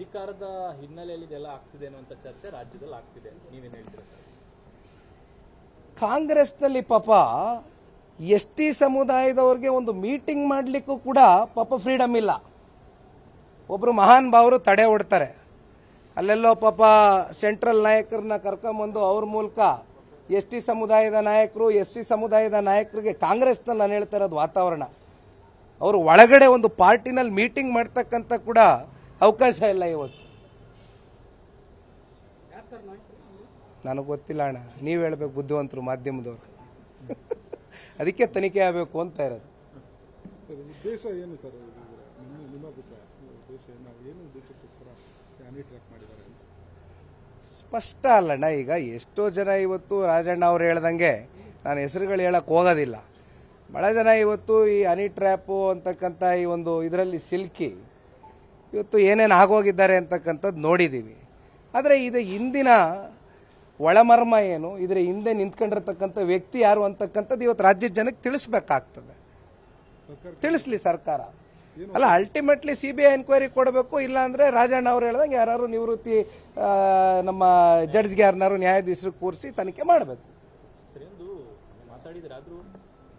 ಅಧಿಕಾರದ ಹಿನ್ನೆಲೆಯಲ್ಲಿ ಇದೆಲ್ಲ ಆಗ್ತಿದೆ ಅನ್ನುವಂಥ ಚರ್ಚೆ ರಾಜ್ಯದಲ್ಲಿ ಆಗ್ತಿದೆ. ನೀವೇನು ಹೇಳ್ತೀರಾ ಕಾಂಗ್ರೆಸ್ನಲ್ಲಿ ಪಾಪ ಎಸ್ ಟಿ ಸಮುದಾಯದವ್ರಿಗೆ ಒಂದು ಮೀಟಿಂಗ್ ಮಾಡಲಿಕ್ಕೂ ಕೂಡ ಪಾಪ ಫ್ರೀಡಮ್ ಇಲ್ಲ. ಒಬ್ರು ಮಹಾನ್ ಭಾವರು ತಡೆ ಹೊಡ್ತಾರೆ. ಅಲ್ಲೆಲ್ಲೋ ಪಾಪ ಸೆಂಟ್ರಲ್ ನಾಯಕರನ್ನ ಕರ್ಕೊಂಬಂದು ಅವ್ರ ಮೂಲಕ ಎಸ್ ಟಿ ಸಮುದಾಯದ ನಾಯಕರು ಎಸ್ ಸಿ ಸಮುದಾಯದ ನಾಯಕರಿಗೆ ಕಾಂಗ್ರೆಸ್ನಲ್ಲಿ ನಾನು ಹೇಳ್ತಾ ಇರೋದು ವಾತಾವರಣ. ಅವರು ಒಳಗಡೆ ಒಂದು ಪಾರ್ಟಿನಲ್ಲಿ ಮೀಟಿಂಗ್ ಮಾಡ್ತಕ್ಕಂಥ ಕೂಡ ಅವಕಾಶ ಇಲ್ಲ ಇವತ್ತು. ನನಗೆ ಗೊತ್ತಿಲ್ಲ ಅಣ್ಣ. ನೀವು ಹೇಳ್ಬೇಕು ಬುದ್ಧಿವಂತರು ಮಾಧ್ಯಮದವರು. ಅದಕ್ಕೆ ತನಿಖೆ ಆಗಬೇಕು ಅಂತ ಇರೋದು. ಸ್ಪಷ್ಟ ಅಲ್ಲಣ್ಣ ಈಗ ಎಷ್ಟೋ ಜನ ಇವತ್ತು ರಾಜಣ್ಣ ಅವ್ರು ಹೇಳ್ದಂಗೆ ನಾನು ಹೆಸರುಗಳು ಹೇಳಕ್ಕೆ ಹೋಗೋದಿಲ್ಲ. ಬಹಳ ಜನ ಇವತ್ತು ಈ ಹನಿ ಟ್ರ್ಯಾಪು ಅಂತಕ್ಕಂಥ ಈ ಒಂದು ಇದರಲ್ಲಿ ಸಿಲ್ಕಿ ಇವತ್ತು ಏನೇನು ಆಗೋಗಿದ್ದಾರೆ ಅಂತಕ್ಕಂಥದ್ದು ನೋಡಿದ್ದೀವಿ ಆದರೆ ಇದು ಹಿಂದಿನ ಒಳಮರ್ಮ ಏನು? ಇದರ ಹಿಂದೆ ನಿಂತ್ಕೊಂಡಿರ್ತಕ್ಕಂಥ ವ್ಯಕ್ತಿ ಯಾರು ಅಂತಕ್ಕಂಥದ್ದು ಇವತ್ತು ರಾಜ್ಯದ ಜನಕ್ಕೆ ತಿಳಿಸ್ಬೇಕಾಗ್ತದೆ. ತಿಳಿಸ್ಲಿ ಸರ್ಕಾರ. ಅಲ್ಲ ultimately C B I enquiry ಕೊಡಬೇಕು ಇಲ್ಲ ಅಂದ್ರೆ ರಾಜಣ್ಣ ಅವ್ರು ಹೇಳ್ದಂಗೆ ಯಾರು ನಿವೃತ್ತಿ ನಮ್ಮ ಜಡ್ಜ್ಗೆ ಯಾರನ್ನಾರು ನ್ಯಾಯಾಧೀಶರು ಕೂರಿಸಿ ತನಿಖೆ ಮಾಡಬೇಕು.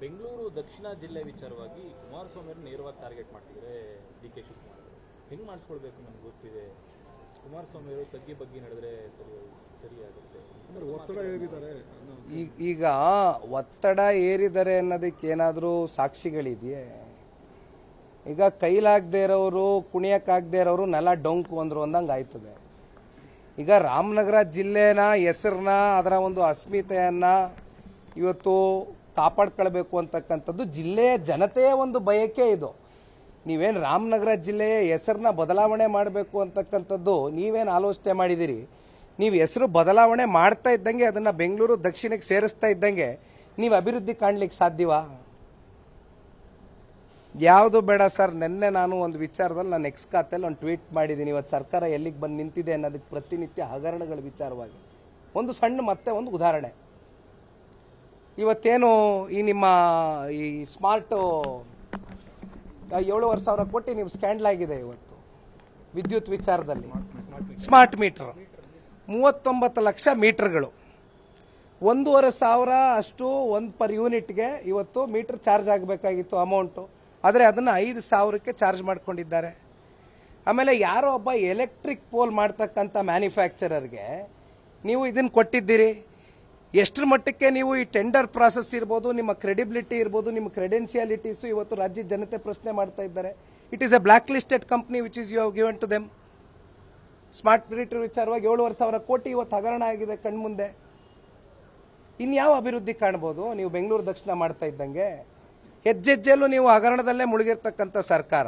ಬೆಂಗಳೂರು ದಕ್ಷಿಣ ಜಿಲ್ಲೆ ವಿಚಾರವಾಗಿ ಕುಮಾರಸ್ವಾಮಿ ನೇರವಾಗಿ ಟಾರ್ಗೆಟ್ ಮಾಡ್ತಿದ್ರೆ ಡಿ ಕೆ ಶಿವಕುಮಾರ್. ಹೆಂಗ್ ಮಾಡಿಸ್ಕೊಳ್ಬೇಕು ನಮ್ಗೆ ಗೊತ್ತಿದೆ. ಕುಮಾರಸ್ವಾಮಿ ಅವರು ತಗ್ಗಿ ಬಗ್ಗೆ ನಡೆದ್ರೆ ಸರಿ ಸರಿಯಾಗುತ್ತೆ ಅಂದ್ರೆ ಒತ್ತಡ ಏರಿದ್ದಾರೆ ಈಗ ಈಗ ಒತ್ತಡ ಏರಿದರೆ ಅನ್ನೋದಕ್ಕೆ ಏನಾದರೂ ಸಾಕ್ಷಿಗಳಿದೆಯೇ? ಈಗ ಕೈಲಾಗದೇ ಇರೋರು ಕುಣಿಯಕ್ಕಾಗದೇ ಇರೋರು ನೆಲ ಡೊಂಕು ಅಂದ್ರು ಅಂದಂಗೆ ಆಯ್ತದೆ. ಈಗ ರಾಮನಗರ ಜಿಲ್ಲೆನ ಹೆಸರನ್ನ ಅದರ ಒಂದು ಅಸ್ಮಿತೆಯನ್ನು ಇವತ್ತು ಕಾಪಾಡ್ಕೊಳ್ಬೇಕು ಅಂತಕ್ಕಂಥದ್ದು ಜಿಲ್ಲೆಯ ಜನತೆಯ ಒಂದು ಬಯಕೆ ಇದು. ನೀವೇನು ರಾಮನಗರ ಜಿಲ್ಲೆಯ ಹೆಸರನ್ನ ಬದಲಾವಣೆ ಮಾಡಬೇಕು ಅಂತಕ್ಕಂಥದ್ದು ನೀವೇನು ಆಲೋಚನೆ ಮಾಡಿದ್ದೀರಿ ನೀವು ಹೆಸರು ಬದಲಾವಣೆ ಮಾಡ್ತಾ ಇದ್ದಂಗೆ ಅದನ್ನು ಬೆಂಗಳೂರು ದಕ್ಷಿಣಕ್ಕೆ ಸೇರಿಸ್ತಾ ಇದ್ದಂಗೆ ನೀವು ಅಭಿವೃದ್ಧಿ ಕಾಣ್ಲಿಕ್ಕೆ ಸಾಧ್ಯವಾ? ಯಾವುದು ಬೇಡ ಸರ್, ನಿನ್ನೆ ನಾನು ಒಂದು ವಿಚಾರದಲ್ಲಿ ನಾನು ಎಕ್ಸ್ ಖಾತೆಯಲ್ಲಿ ಒಂದು ಟ್ವೀಟ್ ಮಾಡಿದ್ದೀನಿ ಇವತ್ತು ಸರ್ಕಾರ ಎಲ್ಲಿಗೆ ಬಂದು ನಿಂತಿದೆ ಅನ್ನೋದಕ್ಕೆ ಪ್ರತಿನಿತ್ಯ ಹಗರಣಗಳ ವಿಚಾರವಾಗಿ. ಒಂದು ಸಣ್ಣ ಮತ್ತೆ ಒಂದು ಉದಾಹರಣೆ. ಇವತ್ತೇನು ಈ ನಿಮ್ಮ ಈ ಸ್ಮಾರ್ಟ್ ಏಳುವರೆ ಸಾವಿರ ಕೋಟಿ ನೀವು ಸ್ಕ್ಯಾಂಡಲ್ ಆಗಿದೆ ಇವತ್ತು. ವಿದ್ಯುತ್ ವಿಚಾರದಲ್ಲಿ. ಸ್ಮಾರ್ಟ್ ಮೀಟರ್ ಮೂವತ್ತೊಂಬತ್ತು ಲಕ್ಷ ಮೀಟರ್ಗಳು. ಒಂದೂವರೆ ಸಾವಿರ ಅಷ್ಟು ಒಂದು ಪರ್ ಯೂನಿಟ್ಗೆ ಇವತ್ತು ಮೀಟರ್ ಚಾರ್ಜ್ ಆಗಬೇಕಾಗಿತ್ತು ಅಮೌಂಟು. ಆದರೆ ಅದನ್ನು ಐದು ಸಾವಿರಕ್ಕೆ ಚಾರ್ಜ್ ಮಾಡ್ಕೊಂಡಿದ್ದಾರೆ. ಆಮೇಲೆ ಯಾರೋ ಒಬ್ಬ ಎಲೆಕ್ಟ್ರಿಕ್ ಪೋಲ್ ಮಾಡ್ತಕ್ಕಂಥ ಮ್ಯಾನುಫ್ಯಾಕ್ಚರರ್ಗೆ ನೀವು ಇದನ್ನು ಕೊಟ್ಟಿದ್ದೀರಿ. ಎಷ್ಟರ ಮಟ್ಟಕ್ಕೆ ನೀವು ಈ ಟೆಂಡರ್ ಪ್ರಾಸೆಸ್ ಇರ್ಬೋದು, ನಿಮ್ಮ ಕ್ರೆಡಿಬಿಲಿಟಿ ಇರ್ಬೋದು, ನಿಮ್ಮ ಕ್ರೆಡೆನ್ಶಿಯಾಲಿಟೀಸು ಇವತ್ತು ರಾಜ್ಯ ಜನತೆ ಪ್ರಶ್ನೆ ಮಾಡ್ತಾ ಇದ್ದಾರೆ. It is a black listed company which is you given to them smart meter ವಿಚಾರವಾಗಿ ಏಳುವರೆ ಸಾವಿರ ಕೋಟಿ ಇವತ್ತು ಹಗರಣ ಆಗಿದೆ ಕಣ್ಮುಂದೆ. ಇನ್ಯಾವ ಅಭಿವೃದ್ಧಿ ಕಾಣ್ಬೋದು? ನೀವು ಬೆಂಗಳೂರು ದಕ್ಷಿಣ ಮಾಡ್ತಾ ಇದ್ದಂಗೆ. ಹೆಜ್ಜೆಜ್ಜೆಲ್ಲೂ ನೀವು ಹಗರಣದಲ್ಲೇ ಮುಳುಗಿರ್ತಕ್ಕಂಥ ಸರ್ಕಾರ.